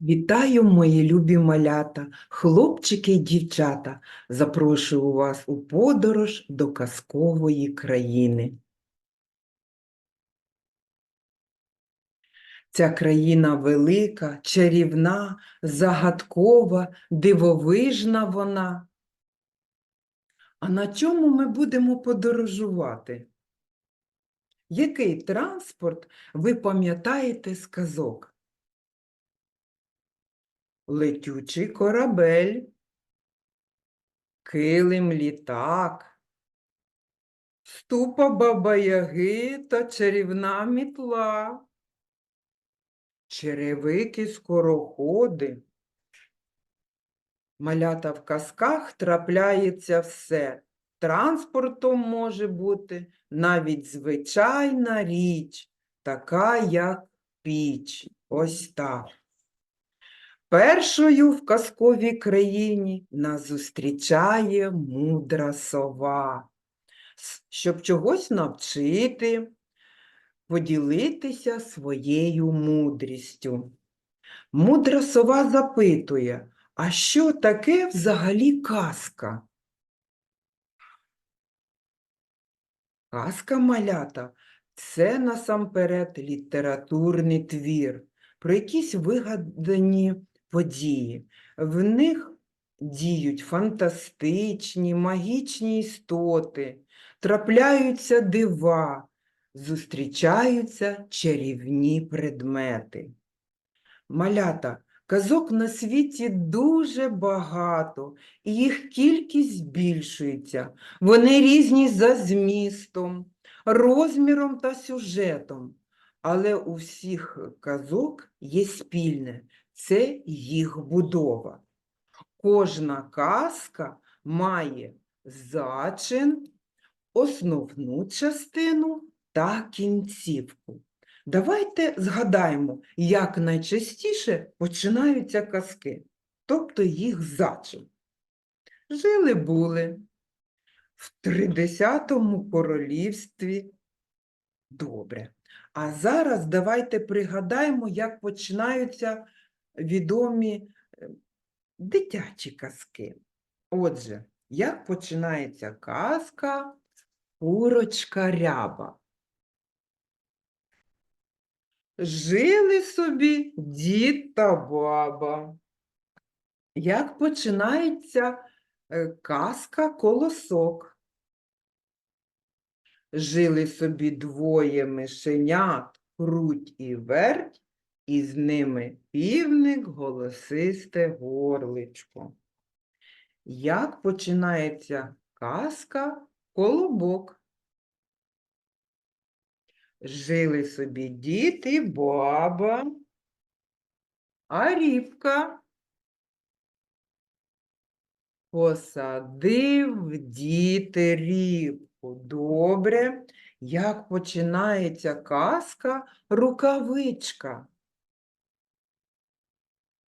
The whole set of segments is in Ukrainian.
Вітаю, мої любі малята, хлопчики й дівчата. Запрошую вас у подорож до казкової країни. Ця країна велика, чарівна, загадкова, дивовижна вона. А на чому ми будемо подорожувати? Який транспорт ви пам'ятаєте з казок? Летючий корабель, килим літак, ступа баба-яги та чарівна мітла, черевики скороходи. Малята в казках трапляється все. Транспортом може бути навіть звичайна річ, така як піч. Ось так. Першою в казковій країні нас зустрічає мудра сова, щоб чогось навчити, поділитися своєю мудрістю. Мудра сова запитує, а що таке взагалі казка? Казка малята це насамперед літературний твір про якісь вигадані події. В них діють фантастичні, магічні істоти, трапляються дива, зустрічаються чарівні предмети. Малята, казок на світі дуже багато, і їх кількість збільшується. Вони різні за змістом, розміром та сюжетом. Але у всіх казок є спільне це їх будова. Кожна казка має зачин, основну частину та кінцівку. Давайте згадаємо, як найчастіше починаються казки, тобто їх зачин. Жили-були в тридесятому королівстві. Добре. А зараз давайте пригадаємо, як починаються відомі е, дитячі казки. Отже, як починається казка Курочка ряба. Жили собі дід та баба. Як починається е, казка Колосок. Жили собі двоє мишенят, круть і верть, і з ними півник, голосисте горличко. Як починається казка Колобок? Жили собі дід і баба, а рібка посадив діти рібку. Добре. Як починається казка рукавичка?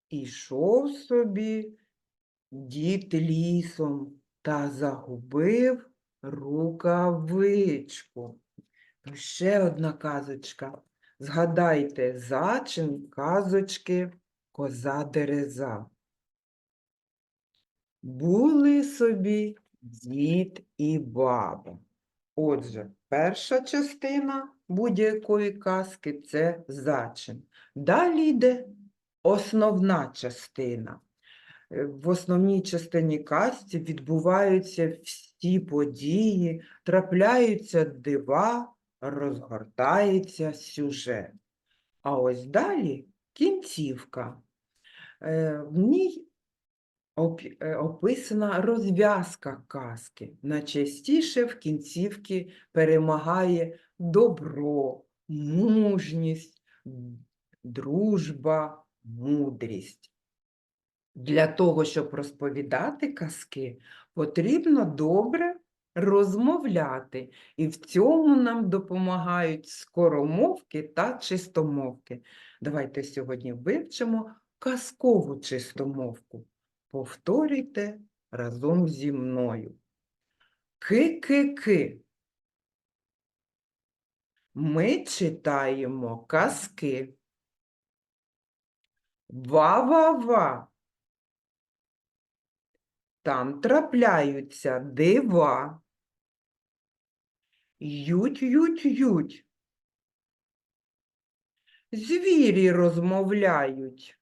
Ішов собі дід лісом та загубив рукавичку. Ну, Ще одна казочка. Згадайте зачин казочки Коза Дереза. Були собі дід і баба. Отже, перша частина будь-якої казки це зачин. Далі йде основна частина. Е, В основній частині казці відбуваються всі події, трапляються дива, розгортається сюжет. А ось далі кінцівка. Е, В ній е, описана розв'язка казки. Найчастіше в кінцівці перемагає добро, мужність, дружба, мудрість. Для того, щоб розповідати казки, потрібно добре розмовляти, і в цьому нам допомагають скоромовки та чистомовки. Давайте сьогодні вивчимо казкову чистомовку. Повторюйте разом зі мною. Ки-ки-ки. Ми читаємо казки. Ва-ва-ва. Там трапляються дива. Ють-ють-ють. Звірі розмовляють.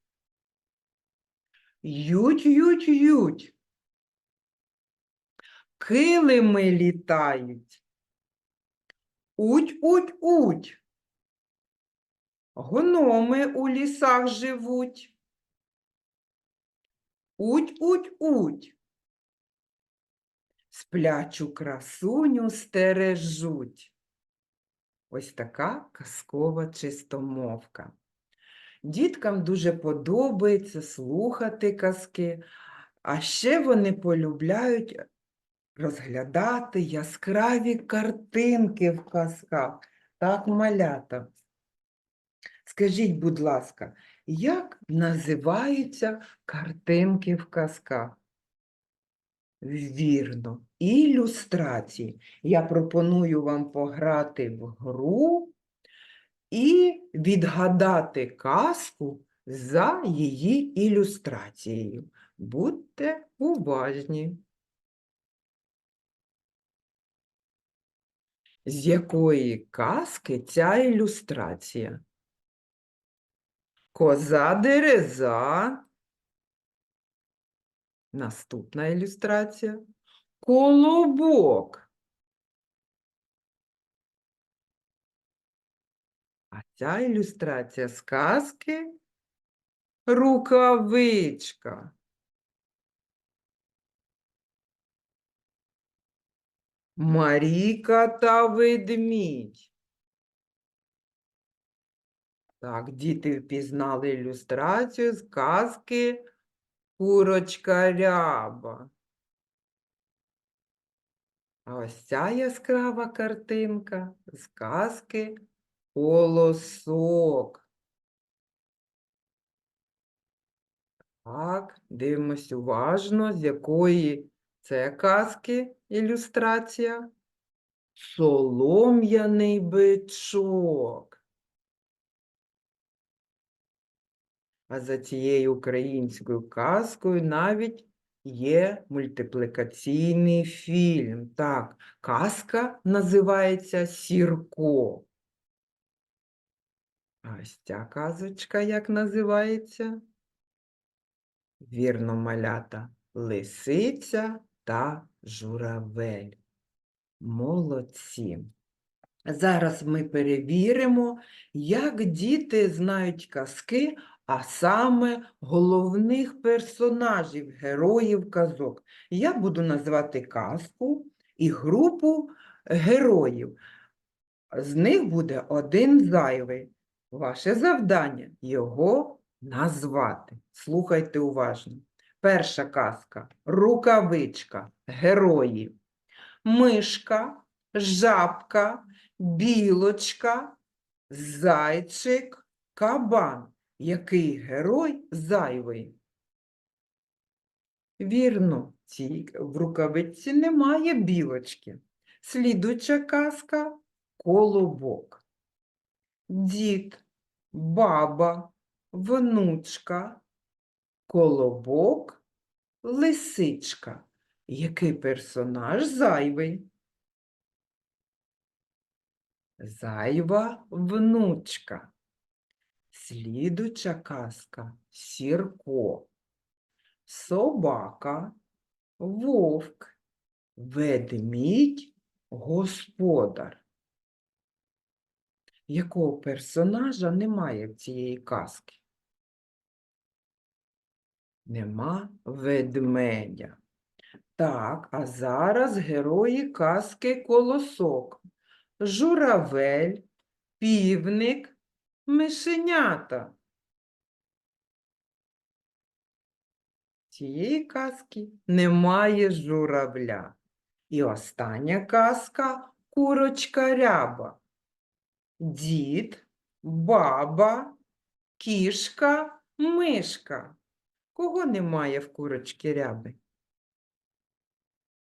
Ють-ють-ють. Килими літають. Уть-уть-уть. Гноми у лісах живуть. Уть-уть-уть. Сплячу красуню стережуть. Ось така казкова чистомовка. Діткам дуже подобається слухати казки, а ще вони полюбляють розглядати яскраві картинки в казках. Так, малята. Скажіть, будь ласка, як називаються картинки в казках? Вірно, ілюстрації. Я пропоную вам пограти в гру і відгадати казку за її ілюстрацією. Будьте уважні. З якої казки ця ілюстрація? Коза дереза. Наступна ілюстрація. Колобок. А ця ілюстрація з казки рукавичка. Маріка та ведмідь. Так, діти впізнали ілюстрацію з казки Курочка ряба. А ось ця яскрава картинка з казки Колосок. Так, дивимось уважно, з якої це казки ілюстрація. Солом'яний бичок. А за цією українською казкою навіть є мультиплікаційний фільм. Так, казка називається Сірко. А ось ця казочка як називається? Вірно, малята, лисиця та журавель. Молодці. Зараз ми перевіримо, як діти знають казки, а саме головних персонажів, героїв казок. Я буду називати казку і групу героїв. З них буде один зайвий. Ваше завдання його назвати. Слухайте уважно. Перша казка рукавичка, герої. Мишка, жабка, білочка, зайчик, кабан. Який герой зайвий? Вірно, цій в рукавичці немає білочки. Слідуюча казка колобок. Дід, баба, внучка, колобок, лисичка. Який персонаж зайвий? Зайва внучка. Слідуча казка Сірко. Собака, вовк, ведмідь, господар. Якого персонажа немає в цієї казки? Нема ведмедя. Так, а зараз герої казки Колосок. Журавель, півник, мишенята. Цієї казки немає журавля. І остання казка курочка ряба. Дід, баба, кішка, мишка. Кого немає в курочки ряби?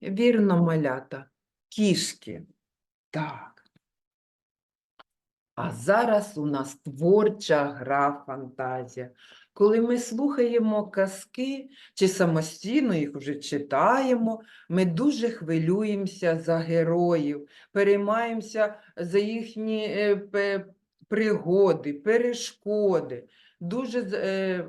Вірно, малята, кішки. Так. А зараз у нас творча гра фантазія. Коли ми слухаємо казки чи самостійно їх вже читаємо, ми дуже хвилюємося за героїв, переймаємося за їхні е, пригоди, перешкоди. Дуже е,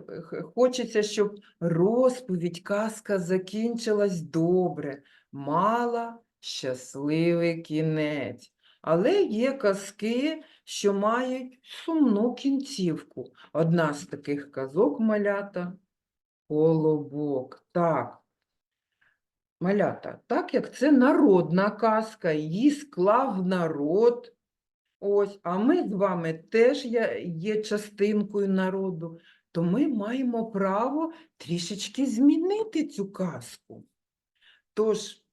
хочеться, щоб розповідь, казка закінчилась добре, мала щасливий кінець. Але є казки, що мають сумну кінцівку. Одна з таких казок малята Колобок. Так. Малята, так як це народна казка, її склав народ. Ось, а ми з вами теж є, частинкою народу, то ми маємо право трішечки змінити цю казку. Тож,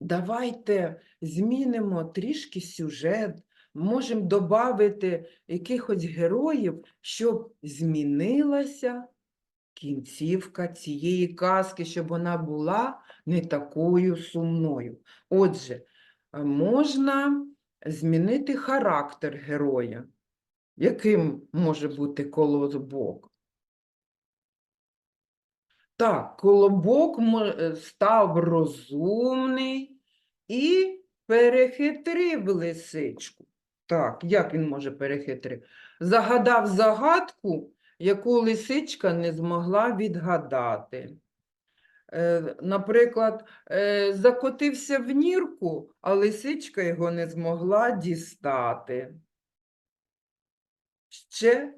давайте змінимо трішки сюжет, можемо додати якихось героїв, щоб змінилася кінцівка цієї казки, щоб вона була не такою сумною. Отже, можна змінити характер героя. Яким може бути колобок? Так, колобок е, став розумний і перехитрив лисичку. Так, як він може перехитрити? Загадав загадку, яку лисичка не змогла відгадати. Е, Наприклад, е, закотився в нірку, а лисичка його не змогла дістати. Ще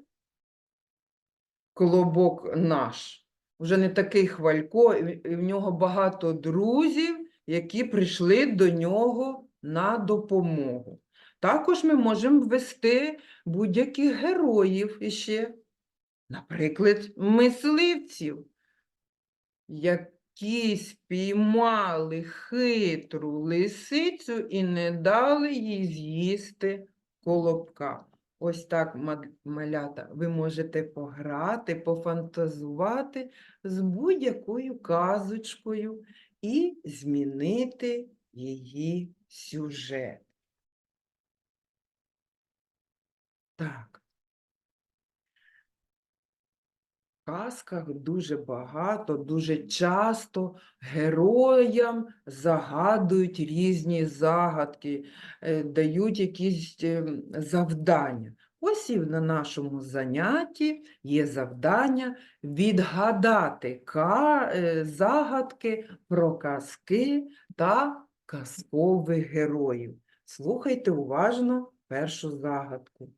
колобок наш. Вже не такий хвалько, і в- нього багато друзів, які прийшли до нього на допомогу. Також ми можемо ввести будь-яких героїв іще, наприклад, мисливців, які спіймали хитру лисицю і не дали їй з'їсти колобка. Ось так, малята, ви можете пограти, пофантазувати з будь-якою казочкою і змінити її сюжет. Так. В казках дуже багато, дуже часто героям загадують різні загадки, е, дають якісь ем, завдання. Ось і на нашому занятті є завдання відгадати е, загадки про казки та казкових героїв. Слухайте уважно першу загадку.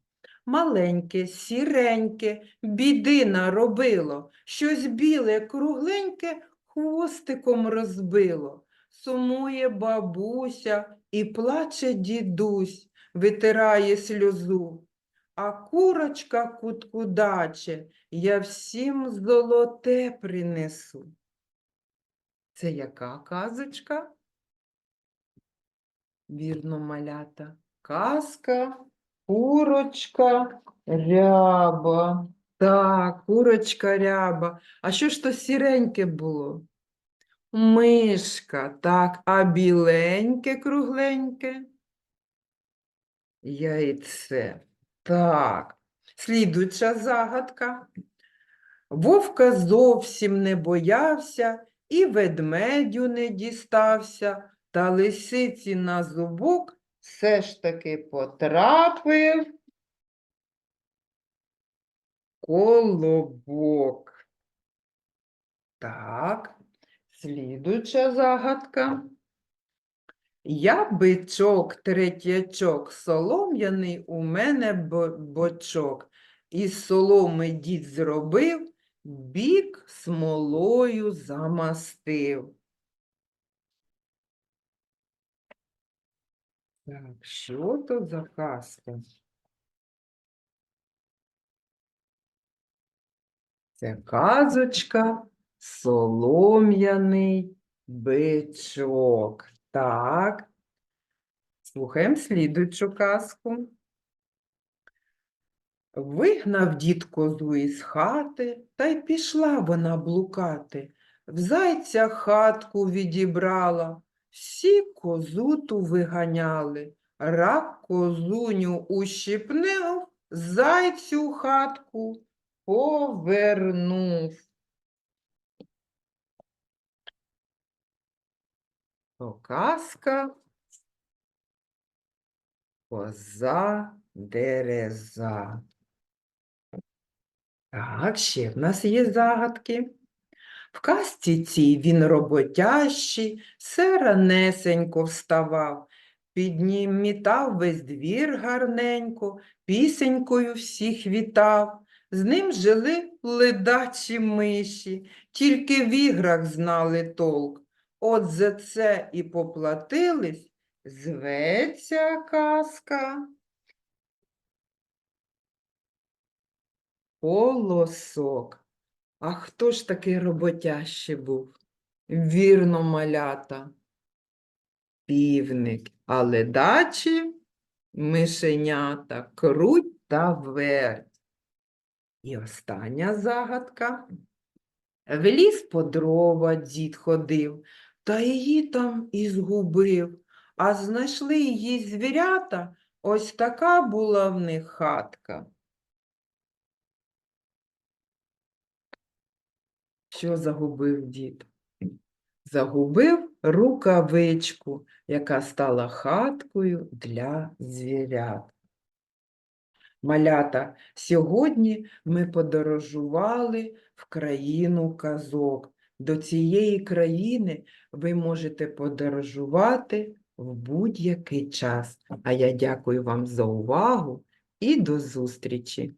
Маленьке, сіреньке, біди наробило, щось біле, кругленьке хвостиком розбило. Сумує бабуся і плаче дідусь, витирає сльозу. А курочка куткудаче, я всім золоте принесу. Це яка казочка? Вірно, малята. Казка Курочка ряба. Так, курочка ряба. А що ж то сіреньке було? Мишка, так, а біленьке, кругленьке? Яйце. Так. Слідуюча загадка. Вовка зовсім не боявся і ведмедю не дістався, та лисиці на зубок все ж таки потрапив колобок. Так, слідуюча загадка. Я бичок, третячок, солом'яний у мене бочок. Із соломи дід зробив, бік смолою замастив. Так, що то за казка? Це казочка Солом'яний бичок. Так. Слухаємо слідуючу казку. Вигнав дід козу із хати, та й пішла вона блукати. В зайця хатку відібрала, всі козу ту виганяли, рак козуню ущипнув, зайцю хатку повернув. То казка коза дереза. Так, ще в нас є загадки. В казці цій він роботящий, все ранесенько вставав, піднімітав весь двір гарненько, пісенькою всіх вітав. З ним жили ледачі миші, тільки в іграх знали толк. От за це і поплатились, зветься казка. Колосок. А хто ж такий роботящий був? Вірно, малята. Півник, а ледачі мишенята, круть та верть. І остання загадка. В ліс по дрова дід ходив, та її там і згубив, а знайшли її звірята, ось така була в них хатка. Що загубив дід? Загубив рукавичку, яка стала хаткою для звірят. Малята, сьогодні ми подорожували в країну казок. До цієї країни ви можете подорожувати в будь-який час. А я дякую вам за увагу і до зустрічі!